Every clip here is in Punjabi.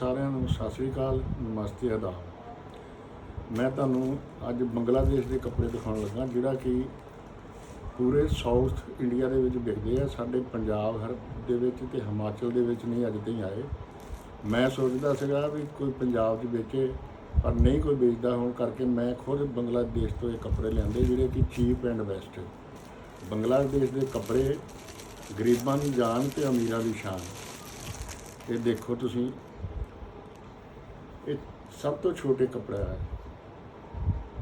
ਸਾਰਿਆਂ ਨੂੰ ਸਤਿ ਸ੍ਰੀ ਅਕਾਲ, ਨਮਸਤੇ ਆਦਾਬ ਮੈਂ ਤੁਹਾਨੂੰ ਅੱਜ ਬੰਗਲਾਦੇਸ਼ ਦੇ ਕੱਪੜੇ ਦਿਖਾਉਣ ਲੱਗਾ, ਜਿਹੜਾ ਕਿ ਪੂਰੇ ਸਾਊਥ ਇੰਡੀਆ ਦੇ ਵਿੱਚ ਵਿਕਦੇ ਆ। ਸਾਡੇ ਪੰਜਾਬ ਹਰ ਦੇ ਵਿੱਚ ਤੇ ਹਿਮਾਚਲ ਦੇ ਵਿੱਚ ਨਹੀਂ ਅੱਜ ਤਾਈਂ ਆਏ। ਮੈਂ ਸੋਚਦਾ ਸੀਗਾ ਵੀ ਕੋਈ ਪੰਜਾਬ 'ਚ ਵੇਚੇ, ਪਰ ਨਹੀਂ ਕੋਈ ਵੇਚਦਾ ਹੋਣ ਕਰਕੇ ਮੈਂ ਖੁਦ ਬੰਗਲਾਦੇਸ਼ ਤੋਂ ਇਹ ਕੱਪੜੇ ਲਿਆਂਦੇ, ਜਿਹੜੇ ਕਿ ਚੀਪ ਐਂਡ ਬੈਸਟ। ਬੰਗਲਾਦੇਸ਼ ਦੇ ਕੱਪੜੇ ਗਰੀਬਾਂ ਦੀ ਜਾਨ ਤੇ ਅਮੀਰਾਂ ਦੀ ਸ਼ਾਨ। ਇਹ ਦੇਖੋ ਤੁਸੀਂ ਇਹ ਸਭ ਤੋਂ ਛੋਟੇ ਕੱਪੜਾ ਹੈ,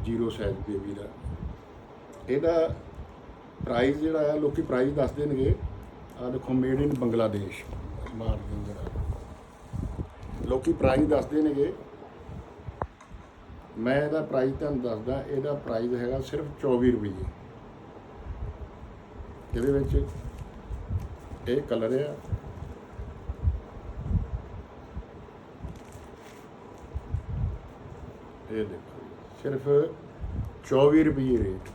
ਜ਼ੀਰੋ ਸਾਈਜ਼ ਬੇਬੀ ਦਾ। ਇਹਦਾ ਪ੍ਰਾਈਸ ਜਿਹੜਾ ਹੈ, ਲੋਕੀ ਪ੍ਰਾਈਸ ਦੱਸ ਦੇਣਗੇ ਆ ਦੇਖੋ ਮੇਡ ਇਨ ਬੰਗਲਾਦੇਸ਼ ਮਾਰ ਦਿੰਦਾ ਲੋਕੀ ਪ੍ਰਾਈਸ ਦੱਸਦੇ ਨੇਗੇ। ਮੈਂ ਇਹਦਾ ਪ੍ਰਾਈਸ ਤੁਹਾਨੂੰ ਦੱਸਦਾ, ਇਹਦਾ ਪ੍ਰਾਈਸ ਹੈਗਾ ਸਿਰਫ 24 ਰੁਪਏ ਇਹਦੇ ਵਿੱਚ ਇਹ ਕਲਰ ਆ ਇਹ ਦੇਖੋ ਜੀ, ਸਿਰਫ 24 ਰੁਪਏ ਰੇਟ।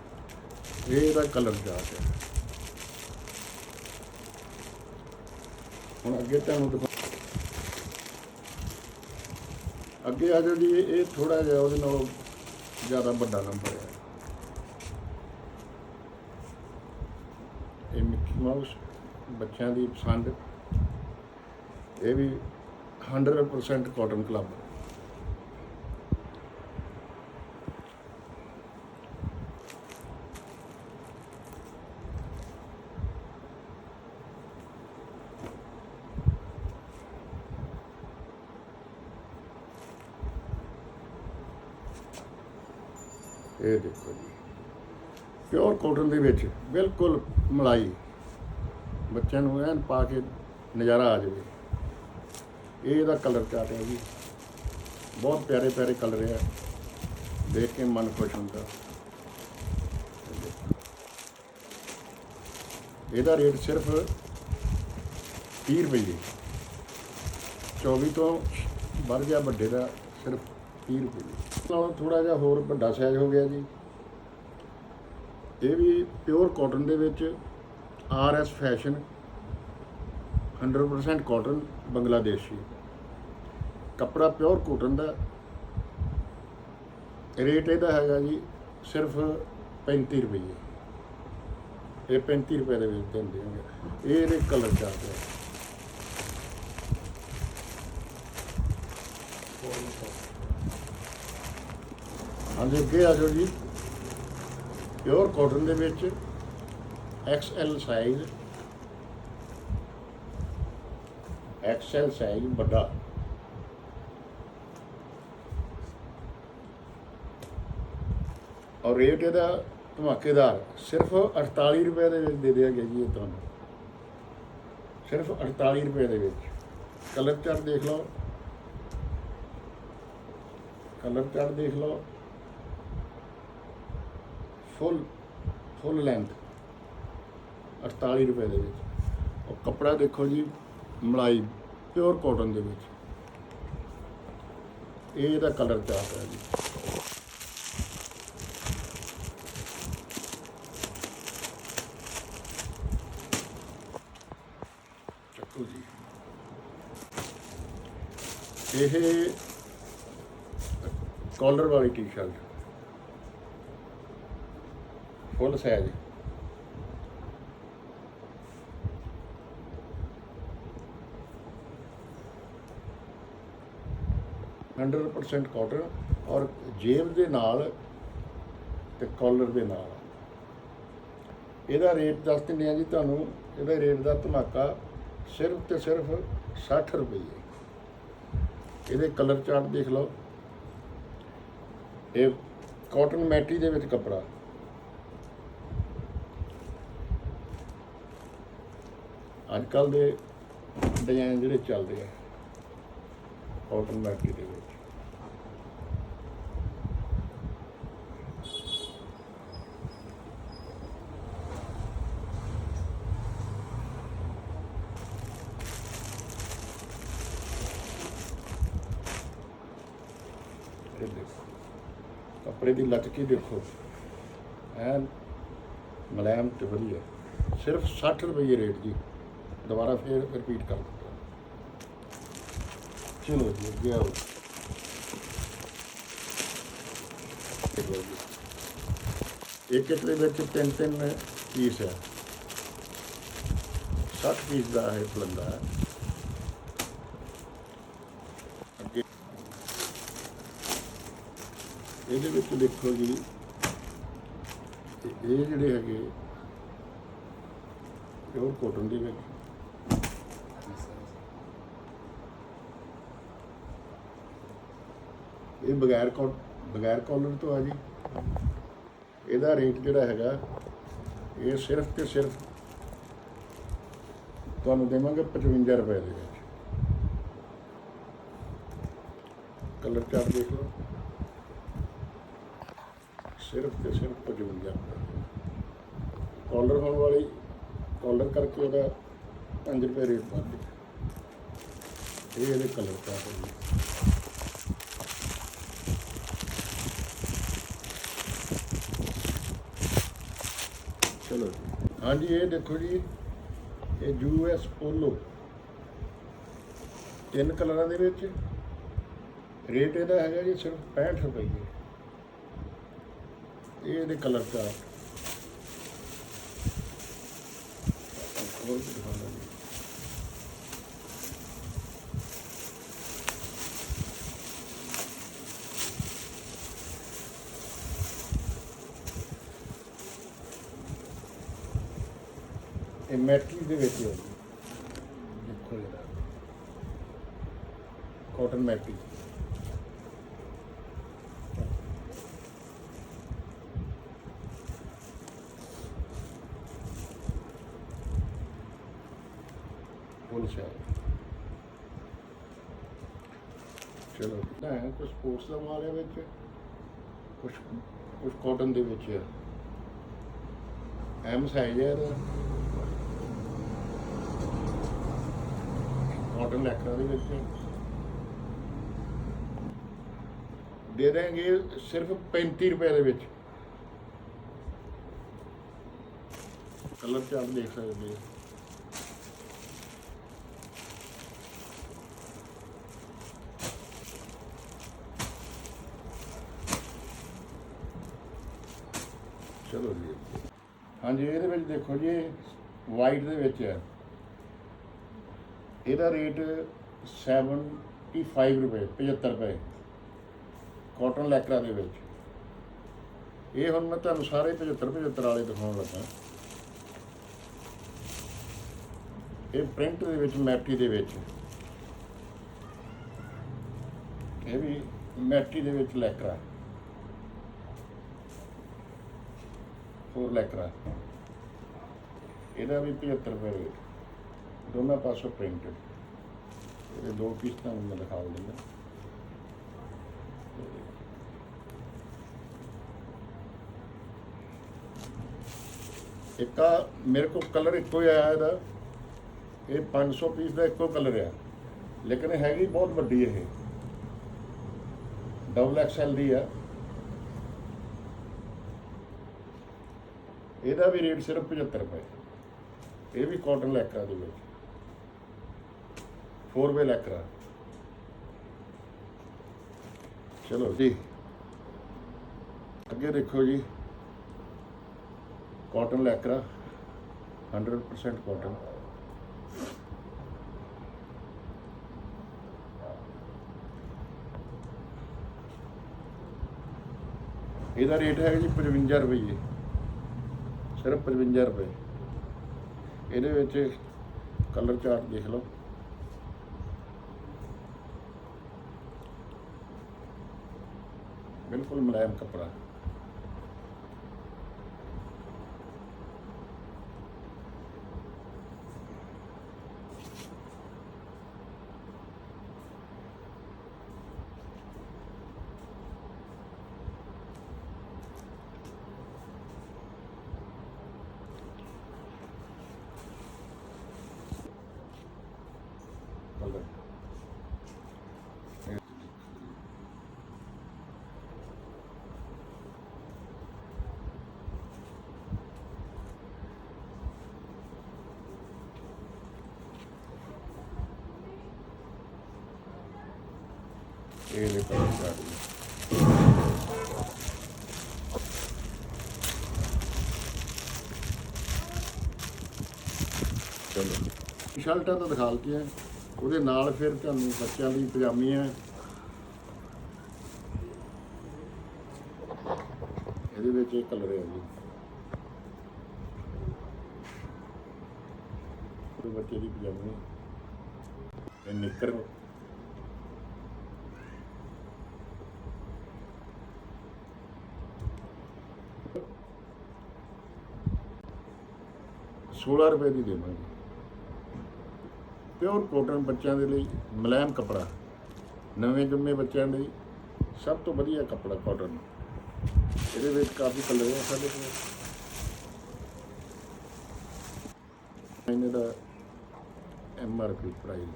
ਇਹ ਇਹਦਾ ਕਲਰ ਚਾਰਟ ਹੈ। ਹੁਣ ਅੱਗੇ ਤੁਹਾਨੂੰ ਦਿਖਾ ਅੱਗੇ ਆ ਜਾਓ ਜੀ ਇਹ- ਇਹ ਥੋੜਾ ਜਿਹਾ ਉਹਦੇ ਨਾਲੋਂ ਜ਼ਿਆਦਾ ਵੱਡਾ ਨੰਬਰ ਹੈ। ਇਹ ਮਿੱਕੀ ਮਾਊਸ ਬੱਚਿਆਂ ਦੀ ਪਸੰਦ। ਇਹ ਵੀ 100% ਕਾਟਨ ਕਲੱਬ ਇਹ ਦੇਖੋ ਜੀ। ਪਿਓਰ ਕਾਟਨ ਦੇ ਵਿੱਚ ਬਿਲਕੁਲ ਮਲਾਈ। ਬੱਚਿਆਂ ਨੂੰ ਐਨ ਪਾ ਕੇ ਨਜ਼ਾਰਾ ਆ ਜਾਵੇ। ਇਹ ਇਹਦਾ ਕਲਰ ਚਾਰਟ ਹੈ ਜੀ। ਬਹੁਤ ਪਿਆਰੇ ਪਿਆਰੇ ਕਲਰ ਹੈ ਦੇਖ ਕੇ ਮਨ ਖੁਸ਼ ਹੁੰਦਾ। ਇਹਦਾ ਰੇਟ ਸਿਰਫ 30 ਰੁਪਏ 24 ਤੋਂ ਵੱਧ ਗਿਆ ਵੱਡੇ ਦਾ ਸਿਰਫ 30 ਰੁਪਏ ਨਾਲੋਂ ਥੋੜਾ ਜਿਹਾ ਹੋਰ ਵੱਡਾ ਸਾਈਜ਼ ਹੋ ਗਿਆ ਜੀ। ਇਹ ਵੀ ਪਿਓਰ ਕਾਟਨ ਦੇ ਵਿੱਚ ਆਰ ਐਸ ਫੈਸ਼ਨ 100% ਕਾਟਨ ਬੰਗਲਾਦੇਸ਼ੀ। ਕੱਪੜਾ ਪਿਓਰ ਕਾਟਨ ਦਾ। ਰੇਟ ਇਹਦਾ ਹੈਗਾ ਜੀ ਸਿਰਫ 35 ਰੁਪਏ। ਇਹ 35 ਰੁਪਏ ਦੇ ਵਿੱਚ ਦਿੰਦੇ ਹੋਣਗੇ। ਇਹ ਇਹਦੇ ਕਲਰ ਚਾਰਟ ਹਾਂਜੀ, ਅੱਗੇ ਆ ਜਾਓ ਜੀ। ਪਿਓਰ ਕਾਟਨ ਦੇ ਵਿੱਚ XL ਸਾਈਜ਼ XL ਸਾਈਜ਼ ਵੱਡਾ। ਔਰ ਰੇਟ ਇਹਦਾ ਧਮਾਕੇਦਾਰ, ਸਿਰਫ 48 ਰੁਪਏ ਦੇ ਵਿੱਚ ਦੇ ਦਿਆ ਗਿਆ ਜੀ ਇਹ ਤੁਹਾਨੂੰ। ਸਿਰਫ 48 ਰੁਪਏ ਦੇ ਵਿੱਚ। ਕਲਰ ਚਾਰਟ ਦੇਖ ਲਓ। ਕਲਰ ਚਾਰਟ ਦੇਖ ਲਓ। ਫੁੱਲ ਫੁੱਲ ਲੈਂਥ 48 ਰੁਪਏ ਦੇ ਵਿੱਚ। ਉਹ ਕੱਪੜਾ ਦੇਖੋ ਜੀ, ਮਲਾਈ ਪਿਓਰ ਕਾਟਨ ਦੇ ਵਿੱਚ। ਇਹ ਇਹਦਾ ਕਲਰ ਚਾਰਟ ਹੈ ਜੀ। ਚੱਕੋ ਜੀ। ਇਹ ਕਾਲਰ ਵਾਲੀ T-shirt full size hundred percent cotton ਔਰ ਜੇਬ ਦੇ ਨਾਲ ਤੇ ਕਾਲਰ ਦੇ ਨਾਲ। ਇਹਦਾ ਰੇਟ ਦੱਸ ਦਿੰਦੇ ਆ ਜੀ ਤੁਹਾਨੂੰ। ਇਹਦਾ ਰੇਟ ਦਾ ਧਮਾਕਾ ਸਿਰਫ ਤੇ ਸਿਰਫ 60 ਰੁਪਏ ਇਹਦੇ ਕਲਰ ਚਾਰਟ ਦੇਖ ਲਓ। ਇਹ ਕਾਟਨ ਮੈਟੀ ਦੇ ਵਿੱਚ ਕੱਪੜਾ। ਅੱਜ ਕੱਲ ਦੇ ਡਿਜ਼ਾਈਨ ਜਿਹੜੇ ਚੱਲਦੇ ਆ ਕਾਟਨ ਦੇ ਵਿੱਚ। ਕੱਪੜੇ ਦੀ ਲਚਕੀ ਦੇਖੋ। ਐਨ ਮਲੈਮ ਤੇ ਵਧੀਆ। ਸਿਰਫ 60 ਰੁਪਏ ਰੇਟ ਜੀ। ਦੁਬਾਰਾ ਫਿਰ ਰਿਪੀਟ ਕਰ ਦਿੱਤਾ ਚਲੋ ਜੀ, ਅੱਗੇ ਆਓ। ਦੇਖੋ ਜੀ। ਇੱਕ ਇੱਕ ਵਿੱਚ ਤਿੰਨ ਤਿੰਨ ਪੀਸ ਹੈ। 60 ਪੀਸ ਦਾ ਹੈ। ਪਲੰਦਾ ਅੱਗੇ ਇਹਦੇ ਵਿੱਚ ਦੇਖੋ ਜੀ ਇਹ ਇਹ ਜਿਹੜੇ ਹੈਗੇ ਪਿਓਰ ਕੋਟਨ ਦੇ ਵਿੱਚ। ਇਹ ਬਗੈਰ ਕੋ ਬਗੈਰ ਕਾਲਰ ਤੋਂ ਆ ਜੀ। ਇਹਦਾ ਰੇਟ ਜਿਹੜਾ ਹੈਗਾ, ਇਹ ਸਿਰਫ ਤੇ ਸਿਰਫ ਤੁਹਾਨੂੰ ਦੇਵਾਂਗੇ 55 ਰੁਪਏ ਦੇ ਵਿੱਚ। ਕਲਰ ਚਾਰਟ ਦੇਖ ਲਓ। ਸਿਰਫ ਤੇ ਸਿਰਫ 55 ਰੁਪਏ ਕਾਲਰ ਹੋਣ ਵਾਲੀ ਕਾਲਰ ਕਰਕੇ ਉਹਦਾ 5 ਰੁਪਏ ਰੇਟ ਵੱਧ ਹੈ ਇਹ ਇਹਦੇ ਕਲਰ ਚਾਰਟ ਹੈ ਜੀ ਚਲੋ ਜੀ ਹਾਂਜੀ, ਇਹ ਦੇਖੋ ਜੀ, ਇਹ ਯੂ ਯੂਐਸ ਪੋਲੋ ਤਿੰਨ ਕਲਰਾਂ ਦੇ ਵਿੱਚ। ਰੇਟ ਇਹਦਾ ਹੈਗਾ ਜੀ ਸਿਰਫ 65 ਰੁਪਏ ਇਹ ਇਹਦੇ ਕਲਰ ਚਾਰਟ। ਹੋਰ ਵੀ ਇਹ ਮੈਟਰੀ ਦੇ ਵਿੱਚ ਹੈ ਦੇਖੋ ਜਰਾ। ਕਾਟਨ ਮੈਟਰੀ। ਫੁੱਲ ਸ਼ਾਇਦ। ਚਲੋ। ਨਾ ਹੈ ਕੁਝ ਸਪੋਰਟਸ ਦਾ ਮਾਲ ਹੈ ਵਿੱਚ? ਕੁਝ ਕੁਝ ਕਾਟਨ ਦੇ ਵਿੱਚ ਹੈ ਐਮ ਸਾਈਜ਼ ਹੈ ਇਹਦਾ। ਕਾਟਨ ਲੈਕਰਾ ਦੇ ਵਿੱਚ। ਦੇ ਦੇਣਗੇ ਸਿਰਫ 35 ਰੁਪਏ ਦੇ ਵਿੱਚ। ਕਲਰ ਚਾਰਟ ਦੇਖ ਸਕਦੇ ਹੋ ਚਲੋ ਜੀ। ਹਾਂਜੀ, ਇਹਦੇ ਵਿੱਚ ਦੇਖੋ ਜੀ ਵਾਈਟ ਦੇ ਵਿੱਚ ਹੈ। ਇਹਦਾ ਰੇਟ 75 ਰੁਪਏ 75 ਰੁਪਏ ਕਾਟਨ ਲੈਕਰਾ ਦੇ ਵਿੱਚ। ਇਹ ਹੁਣ ਮੈਂ ਤੁਹਾਨੂੰ ਸਾਰੇ 75 75 ਵਾਲੇ ਦਿਖਾਉਣ ਲੱਗਾ। ਇਹ ਪ੍ਰਿੰਟ ਦੇ ਵਿੱਚ, ਮੈਟੀ ਦੇ ਵਿੱਚ। ਇਹ ਵੀ ਮੈਟੀ ਦੇ ਵਿੱਚ ਲੈਕਰਾ ਹੋਰ ਲੈਕਰਾ ਇਹਦਾ ਵੀ 75 ਰੁਪਏ ਰੇਟ। ਦੋਨਾਂ ਪਾਸੋਂ ਪ੍ਰਿੰਟਡ ਇਹ ਦੋ ਪੀਸ ਤੁਹਾਨੂੰ ਮੈਂ ਦਿਖਾ ਦਿੰਦਾ। ਇੱਕ ਮੇਰੇ ਕੋਲ ਕਲਰ ਇੱਕੋ ਹੀ ਆਇਆ ਇਹਦਾ। ਇਹ 500 ਪੀਸ ਦਾ ਇੱਕੋ ਕਲਰ ਆ। ਲੇਕਿਨ ਹੈਗੀ ਬਹੁਤ ਵੱਡੀ ਇਹ। ਡਬਲ ਐਕਸਐਲ ਦੀ ਆ। ਇਹਦਾ ਵੀ ਰੇਟ ਸਿਰਫ 75 ਰੁਪਏ। ਇਹ ਵੀ ਕਾਟਨ ਲੈਕਰਾ ਦੇ ਵਿੱਚ। 4 ਵੇ ਲੈਕਰਾ ਚਲੋ ਜੀ। ਅੱਗੇ ਦੇਖੋ ਜੀ। Cotton lycra 100% cotton. ਇਹਦਾ ਰੇਟ ਹੈ ਜੀ 55 ਰੁਪਏ ਸਿਰਫ 55 ਰੁਪਏ। ਇਹਦੇ ਵਿੱਚ ਕਲਰ ਚਾਰਟ ਦੇਖ ਲਓ। ਬਿਲਕੁਲ ਮੁਲਾਇਮ ਕੱਪੜਾ ਕਲਰ ਇਹ ਦੇ ਚਲੋ। ਸ਼ਰਟਾਂ ਤਾਂ ਦਿਖਾ ਲਤੀਆਂ ਉਹਦੇ ਨਾਲ ਫਿਰ ਤੁਹਾਨੂੰ ਬੱਚਿਆਂ ਦੀ ਪਜਾਮੀਆਂ ਇਹਦੇ ਵਿੱਚ ਇਹ ਕਲਰ ਹੈ ਜੀ। ਬੱਚੇ ਦੀ ਪਜਾਮੀ ਇਹ ਨਿੱਕਰ ਸੋਲਾਂ ਰੁਪਏ ਦੀ ਦੇਵਾਂਗੇ। ਪਿਓਰ ਕੋਟਨ ਬੱਚਿਆਂ ਦੇ ਲਈ ਮੁਲਾਇਮ ਕਪੜਾ, ਨਵੇਂ ਜੰਮੇ ਬੱਚਿਆਂ ਲਈ ਸਭ ਤੋਂ ਵਧੀਆ ਕਪੜਾ ਕਾਟਨ ਇਹਦੇ ਵਿੱਚ ਕਾਫੀ ਕਲਰ ਹੈ ਸਾਡੇ ਕੋਲ। ਇਹਨੇ ਦਾ M R P price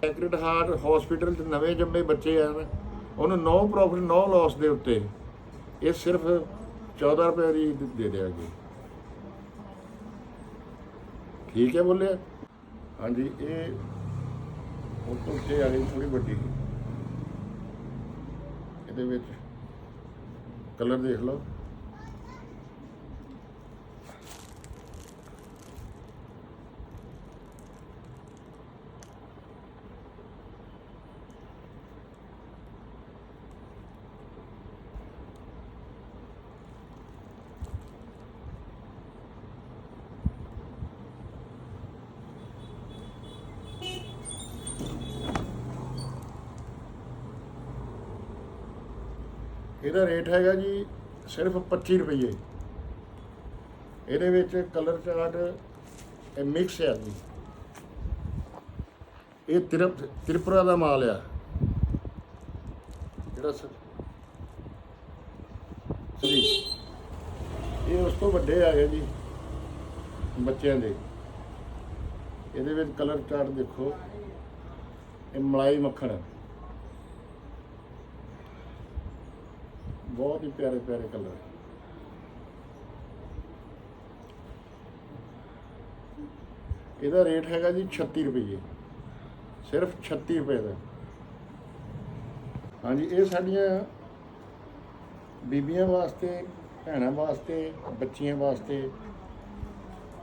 Sacred Heart Hospital 'ਚ ਨਵੇਂ ਜੰਮੇ ਬੱਚੇ ਆ ਨਾ, ਉਹਨੂੰ ਨੋ ਪ੍ਰੋਫਿਟ ਨੋ ਲਾਸ ਦੇ ਉੱਤੇ ਇਹ ਸਿਰਫ 14 ਰੁਪਏ ਦੀ ਦੇ ਦਿਆਂਗੇ। ਠੀਕ ਹੈ ਬੋਲਿਆ? ਹਾਂਜੀ, ਇਹ ਉਹ ਤੋਂ ਉੱਤੇ ਆ ਗਈ ਥੋੜੀ ਵੱਡੀ। ਇਹਦੇ ਵਿੱਚ ਕਲਰ ਦੇਖ ਲਓ। ਇਹਦਾ ਰੇਟ ਹੈਗਾ ਜੀ ਸਿਰਫ 25 ਰੁਪਏ ਇਹਦੇ ਵਿੱਚ ਕਲਰ ਚਾਰਟ ਇਹ ਮਿਕਸ ਹੈ ਜੀ। ਇਹ ਤਿਰਪ, ਤ੍ਰਿਪੁਰਾ ਦਾ ਮਾਲ ਆ। ਜਿਹੜਾ ਸਰੀ। ਇਹ ਉਸ ਤੋਂ ਵੱਡੇ ਆ ਗਏ ਜੀ ਬੱਚਿਆਂ ਦੇ। ਇਹਦੇ ਵਿੱਚ ਕਲਰ ਚਾਰਟ ਦੇਖੋ। ਇਹ ਮਲਾਈ ਮੱਖਣ। ਬਹੁਤ ਹੀ ਪਿਆਰੇ ਪਿਆਰੇ ਕਲਰ ਇਹਦਾ ਰੇਟ ਹੈਗਾ ਜੀ 36 ਰੁਪਏ ਸਿਰਫ 36 ਰੁਪਏ ਦਾ। ਹਾਂਜੀ, ਇਹ ਸਾਡੀਆਂ ਬੀਬੀਆਂ ਵਾਸਤੇ, ਭੈਣਾਂ ਵਾਸਤੇ, ਬੱਚੀਆਂ ਵਾਸਤੇ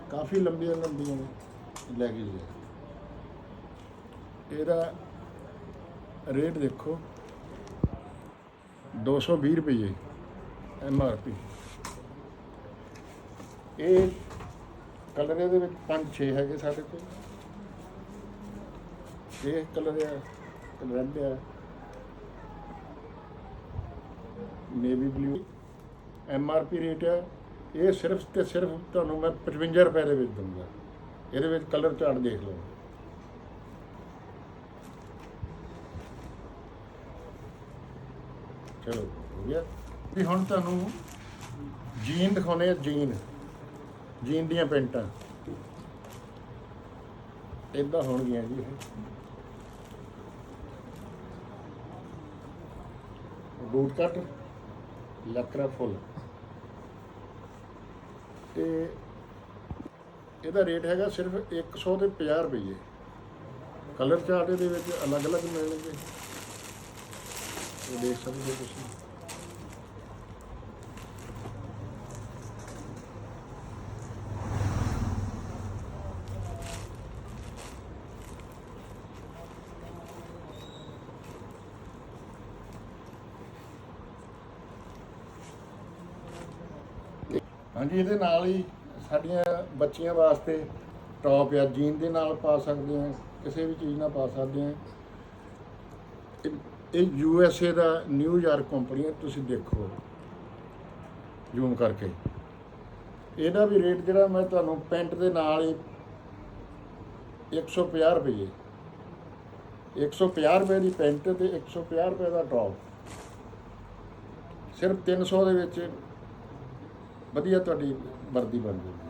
ਕਾਫੀ ਲੰਬੀਆਂ ਲੰਬੀਆਂ ਲੈਗਿੰਗ ਹੈ ਇਹਦਾ ਰੇਟ ਦੇਖੋ। 220 ਰੁਪਏ ਐਮ ਆਰ ਪੀ। ਇਹ ਕਲਰ ਇਹਦੇ ਵਿੱਚ 5-6 ਹੈਗੇ ਸਾਡੇ ਕੋਲ। ਇਹ ਕਲਰ ਆ ਰੈੱਡ ਆ। Navy blue. M R P rate ਆ। ਇਹ ਸਿਰਫ ਤੇ ਸਿਰਫ ਤੁਹਾਨੂੰ ਮੈਂ 55 ਰੁਪਏ ਦੇ ਵਿੱਚ ਦਊਂਗਾ। ਇਹਦੇ ਵਿੱਚ ਕਲਰ ਚਾਰਟ ਦੇਖ ਲਓ। ਚਲੋ ਹੋ ਗਿਆ ਵੀ ਹੁਣ ਤੁਹਾਨੂੰ ਜੀਨ ਦਿਖਾਉਣੇ ਆ, ਜੀਨ। ਜੀਨ ਦੀਆਂ ਪੈਂਟਾਂ। ਇਦਾਂ ਹੋਣਗੀਆਂ ਜੀ ਇਹ। ਬੂਟ ਕੱਟ ਲੱਕਰਾ ਫੁੱਲ। ਤੇ ਇਹਦਾ ਰੇਟ ਹੈਗਾ ਸਿਰਫ 100 ਤੇ 50 ਰੁਪਏ ਕਲਰ ਚਾਰਟ ਇਹਦੇ ਵਿੱਚ ਅਲੱਗ-ਅਲੱਗ ਮਿਲਣਗੇ। ਇਹ ਦੇਖ ਸਕਦੇ ਹੋ ਤੁਸੀਂ ਹਾਂਜੀ, ਇਹਦੇ ਨਾਲ ਹੀ ਸਾਡੀਆਂ ਬੱਚੀਆਂ ਵਾਸਤੇ ਟੌਪ ਜਾਂ ਜੀਨ ਦੇ ਨਾਲ ਪਾ ਸਕਦੇ ਆ ਕਿਸੇ ਵੀ ਚੀਜ਼ ਨਾਲ ਪਾ ਸਕਦੇ ਆ ਇਹ- ਯੂ ਐਸ ਏ ਦਾ ਨਿਊਯਾਰਕ ਕੰਪਨੀ ਹੈ, ਤੁਸੀਂ ਦੇਖੋ। ਜ਼ੂਮ ਕਰਕੇ। ਇਹਦਾ ਵੀ ਰੇਟ ਜਿਹੜਾ ਮੈਂ ਤੁਹਾਨੂੰ ਪੈਂਟ ਦੇ ਨਾਲ ਹੀ 150 ਰੁਪਏ। 150 ਰੁਪਏ ਦੀ ਪੈਂਟ ਤੇ 150 ਰੁਪਏ ਦਾ ਟੌਪ ਸਿਰਫ 300 ਦੇ ਵਿੱਚ ਵਧੀਆ ਤੁਹਾਡੀ ਵਰਦੀ ਬਣ ਜੂਗੀ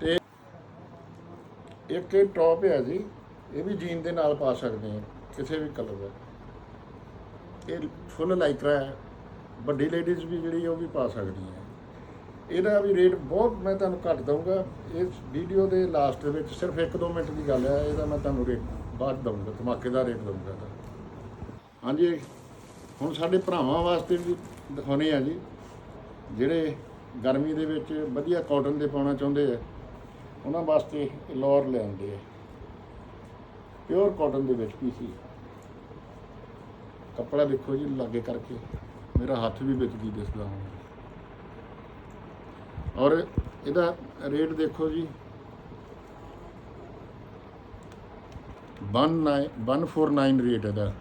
ਤੇ ਇੱਕ ਇਹ ਟੌਪ ਹੈ ਜੀ, ਇਹ ਵੀ ਜੀਨ ਦੇ ਨਾਲ ਪਾ ਸਕਦੇ ਹਾਂ। ਕਿਸੇ ਵੀ ਕਲਰ ਦਾ। ਇਹ ਫੁੱਲ ਲਾਈਕਰਾ ਹੈ। ਵੱਡੀ ਲੇਡੀਜ਼ ਵੀ ਜਿਹੜੀ ਉਹ ਵੀ ਪਾ ਸਕਦੀ ਹੈ ਇਹਦਾ ਵੀ ਰੇਟ ਬਹੁਤ, ਮੈਂ ਤੁਹਾਨੂੰ ਘੱਟ ਦਊਂਗਾ। ਇਸ ਵੀਡੀਓ ਦੇ ਲਾਸਟ ਦੇ ਵਿੱਚ ਸਿਰਫ 1-2 ਮਿੰਟ ਦੀ ਗੱਲ ਹੈ। ਇਹਦਾ ਮੈਂ ਤੁਹਾਨੂੰ ਰੇਟ ਬਾਅਦ ਦਊਂਗਾ, ਧਮਾਕੇ ਦਾ ਰੇਟ ਦਊਂਗਾ ਤਾਂ ਹਾਂਜੀ, ਹੁਣ ਸਾਡੇ ਭਰਾਵਾਂ ਵਾਸਤੇ ਵੀ ਦਿਖਾਉਣੇ ਆ ਜੀ। ਜਿਹੜੇ ਗਰਮੀ ਦੇ ਵਿੱਚ ਵਧੀਆ ਕਾਟਨ ਦੇ ਪਾਉਣਾ ਚਾਹੁੰਦੇ ਆ, ਉਹਨਾਂ ਵਾਸਤੇ ਲੋਰ ਲਿਆਉਂਦੇ ਆ। ਪਿਓਰ ਕਾਟਨ ਦੇ ਵਿੱਚ ਪੀਸੀ। ਕੱਪੜਾ ਦੇਖੋ ਜੀ ਲਾਗੇ ਕਰਕੇ। ਮੇਰਾ ਹੱਥ ਵੀ ਵਿੱਚ ਕੀ ਦਿਸਦਾ ਹੁਣ। ਔਰ ਇਹਦਾ ਰੇਟ ਦੇਖੋ ਜੀ। 19 149 ਰੇਟ ਇਹਦਾ।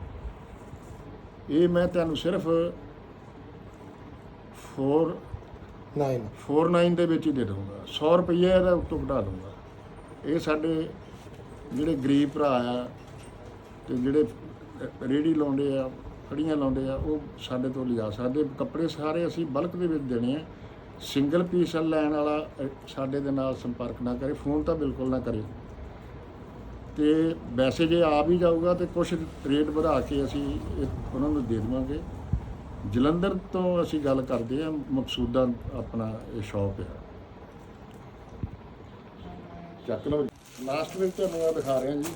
ਇਹ ਮੈਂ ਤੁਹਾਨੂੰ ਸਿਰਫ 4 9 49 ਦੇ ਵਿੱਚ ਹੀ ਦੇ ਦਊਂਗਾ। 100 ਰੁਪਈਆ ਇਹਦਾ ਉੱਤੋਂ ਘਟਾ ਦਊਂਗਾ। ਇਹ ਸਾਡੇ ਜਿਹੜੇ ਗਰੀਬ ਭਰਾ ਆ ਤੇ ਜਿਹੜੇ ਰੇੜੀ ਲਾਉਂਦੇ ਆ ਫੜੀਆਂ ਲਾਉਂਦੇ ਆ ਉਹ ਸਾਡੇ ਤੋਂ ਲਿਜਾ ਸਕਦੇ। ਕੱਪੜੇ ਸਾਰੇ ਅਸੀਂ ਬਲਕ ਦੇ ਵਿੱਚ ਦੇਣੇ ਆ। ਸਿੰਗਲ ਪੀਸ ਲੈਣ ਵਾਲਾ ਸਾਡੇ ਦੇ ਨਾਲ ਸੰਪਰਕ ਨਾ ਕਰੇ ਫੋਨ ਤਾਂ ਬਿਲਕੁਲ ਨਾ ਕਰੇ। ਤੇ ਵੈਸੇ ਜੇ ਆ ਵੀ ਜਾਊਗਾ ਤੇ ਕੁਝ ਰੇਟ ਵਧਾ ਕੇ ਅਸੀਂ ਉਹਨਾਂ ਨੂੰ ਦੇ ਦੇਵਾਂਗੇ। ਜਲੰਧਰ ਤੋਂ ਅਸੀਂ ਗੱਲ ਕਰਦੇ ਹਾਂ ਮਕਸੂਦਾ ਆਪਣਾ ਇਹ ਸ਼ਾਪ ਹੈ ਚੱਕ ਲਓ ਲਾਸਟ ਵਿੱਚ ਤੁਹਾਨੂੰ ਆ ਦਿਖਾ ਰਿਹਾ ਜੀ।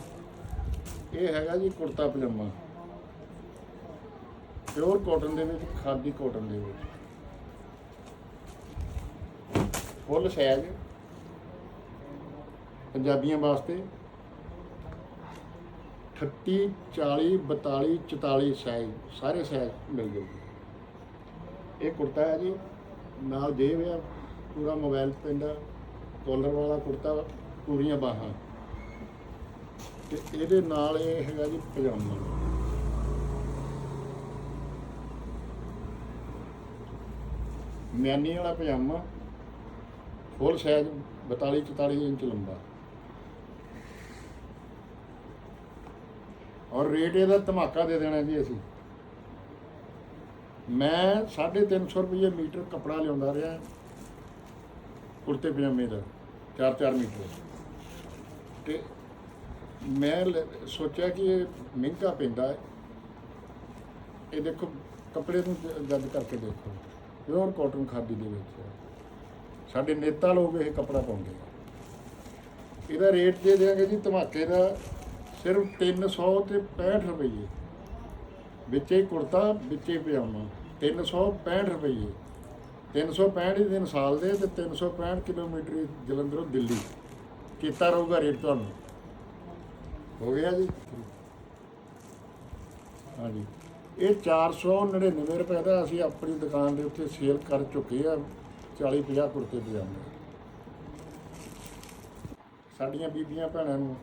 ਇਹ ਹੈਗਾ ਜੀ ਕੁੜਤਾ ਪਜਾਮਾ। ਪਿਓਰ ਕਾਟਨ ਦੇ ਵਿੱਚ, ਖਾਦੀ ਕਾਟਨ ਦੇ ਵਿੱਚ। ਫੁੱਲ ਸਾਈਜ਼ ਪੰਜਾਬੀਆਂ ਵਾਸਤੇ। 38 40 42 44 ਸਾਈਜ਼ ਸਾਰੇ ਸਾਈਜ਼ ਮਿਲ ਜਾਊਗੇ ਇਹ ਕੁੜਤਾ ਹੈ ਜੀ, ਨਾਲ ਜੇਬ ਆ, ਪੂਰਾ ਮੋਬਾਈਲ ਪੈਂਦਾ ਕਾਲਰ ਵਾਲਾ ਕੁੜਤਾ, ਪੂਰੀਆਂ ਬਾਹਾਂ। ਤੇ ਇਹਦੇ ਨਾਲ ਇਹ ਹੈਗਾ ਜੀ ਪਜਾਮਾ। ਮਿਆਨੀ ਵਾਲਾ ਪਜਾਮਾ ਫੁੱਲ ਸਾਈਜ਼ 42 44 ਇੰਚ ਲੰਬਾ। ਔਰ ਰੇਟ ਇਹਦਾ ਧਮਾਕਾ ਦੇ ਦੇਣਾ ਜੀ ਅਸੀਂ। ਮੈਂ 350 ਰੁਪਏ ਮੀਟਰ ਕਪੜਾ ਲਿਆਉਂਦਾ ਰਿਹਾ, ਕੁੜਤੇ ਪਜਾਮੇ ਦਾ 4-4 ਮੀਟਰ। ਤੇ ਮੈਂ ਲ- ਸੋਚਿਆ ਕਿ ਇਹ ਮਹਿੰਗਾ ਪੈਂਦਾ ਇਹ ਦੇਖੋ, ਕੱਪੜੇ ਨੂੰ ਜ- ਕਰਕੇ ਦੇਖੋ। ਪਿਓਰ ਕਾਟਨ ਖਾਦੀ ਦੇ ਵਿੱਚ ਸਾਡੇ ਨੇਤਾ ਲੋਕ ਇਹ ਕਪੜਾ ਪਾਉਂਦੇ ਆ। ਇਹਦਾ ਰੇਟ ਦੇ ਦਿਆਂਗੇ ਜੀ ਧਮਾਕੇ ਦਾ ਸਿਰਫ 300 ਤੇ 65 ਰੁਪਏ ਵਿੱਚੇ ਕੁੜਤਾ, ਵਿੱਚੇ ਪਜਾਮਾ 365 ਰੁਪਏ 365 ਦਿਨ ਸਾਲ ਦੇ ਤੇ 365 ਕਿਲੋਮੀਟਰ ਜਲੰਧਰੋਂ ਦਿੱਲੀ। ਕੀਤਾ ਰਹੂਗਾ ਰੇਟ ਤੁਹਾਨੂੰ। ਹੋ ਗਿਆ ਜੀ। ਹਾਂਜੀ। ਇਹ 499 ਰੁਪਏ ਦਾ ਅਸੀਂ ਆਪਣੀ ਦੁਕਾਨ ਦੇ ਉੱਤੇ ਸੇਲ ਕਰ ਚੁੱਕੇ ਆ 40 50 ਕੁੜਤੇ ਪਜਾਮੇ। ਸਾਡੀਆਂ ਬੀਬੀਆਂ ਭੈਣਾਂ ਨੂੰ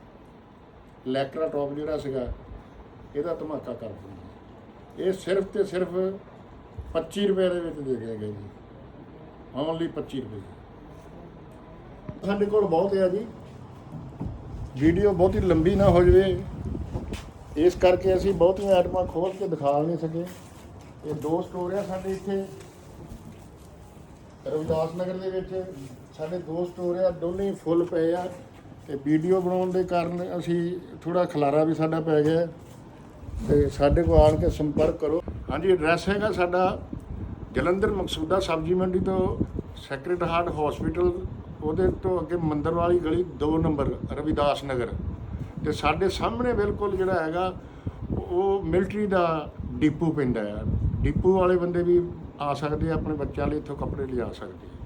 ਲੈਕਰਾ ਟੌਪ ਜਿਹੜਾ ਸੀਗਾ, ਇਹਦਾ ਧਮਾਕਾ ਕਰ ਦਿੰਦੇ ਇਹ ਸਿਰਫ ਤੇ ਸਿਰਫ 25 ਰੁਪਏ ਦੇ ਵਿੱਚ ਦੇ ਦਿਆ ਗਿਆ ਜੀ। ਓਨਲੀ 25 ਰੁਪਏ ਸਾਡੇ ਕੋਲ ਬਹੁਤ ਹੈ ਜੀ। ਵੀਡੀਓ ਬਹੁਤੀ ਲੰਬੀ ਨਾ ਹੋ ਜਾਵੇ। ਇਸ ਕਰਕੇ ਅਸੀਂ ਬਹੁਤੀਆਂ ਆਈਟਮਾਂ ਖੋਲ ਕੇ ਦਿਖਾ ਨਹੀਂ ਸਕੇ। ਇਹ ਦੋ ਸਟੋਰ ਆ ਸਾਡੇ ਇੱਥੇ। ਰਵਿਦਾਸ ਨਗਰ ਦੇ ਵਿੱਚ ਸਾਡੇ ਦੋ ਸਟੋਰ ਆ, ਦੋਨੇ ਫੁੱਲ ਪਏ ਆ ਤੇ ਵੀਡੀਓ ਬਣਾਉਣ ਦੇ ਕਾਰਨ ਅਸੀਂ ਥੋੜਾ ਖਲਾਰਾ ਵੀ ਸਾਡਾ ਪੈ ਗਿਆ। ਤੇ ਸਾਡੇ ਕੋਲ ਆਣ ਕੇ ਸੰਪਰਕ ਕਰੋ। ਹਾਂਜੀ ਐਡਰੈਸ ਹੈਗਾ ਸਾਡਾ ਜਲੰਧਰ ਮਕਸੂਦਾ ਸਬਜ਼ੀ ਮੰਡੀ ਤੋਂ ਸੈਕਰੇਟ ਹਾਰਟ ਹਸਪੀਟਲ ਉਹਦੇ ਤੋਂ ਅੱਗੇ ਮੰਦਰ ਵਾਲੀ ਗਲੀ 2 ਨੰਬਰ ਰਵਿਦਾਸ ਨਗਰ। ਤੇ ਸਾਡੇ ਸਾਹਮਣੇ ਬਿਲਕੁਲ ਜਿਹੜਾ ਹੈਗਾ, ਉਹ ਮਿਲਟਰੀ ਦਾ ਡਿਪੂ ਪੈਂਦਾ ਹੈ ਡਿਪੂ ਵਾਲੇ ਬੰਦੇ ਵੀ ਆ ਸਕਦੇ ਆ, ਆਪਣੇ ਬੱਚਿਆਂ ਲਈ ਇੱਥੋਂ ਕੱਪੜੇ ਲਿਜਾ ਸਕਦੇ ਆ।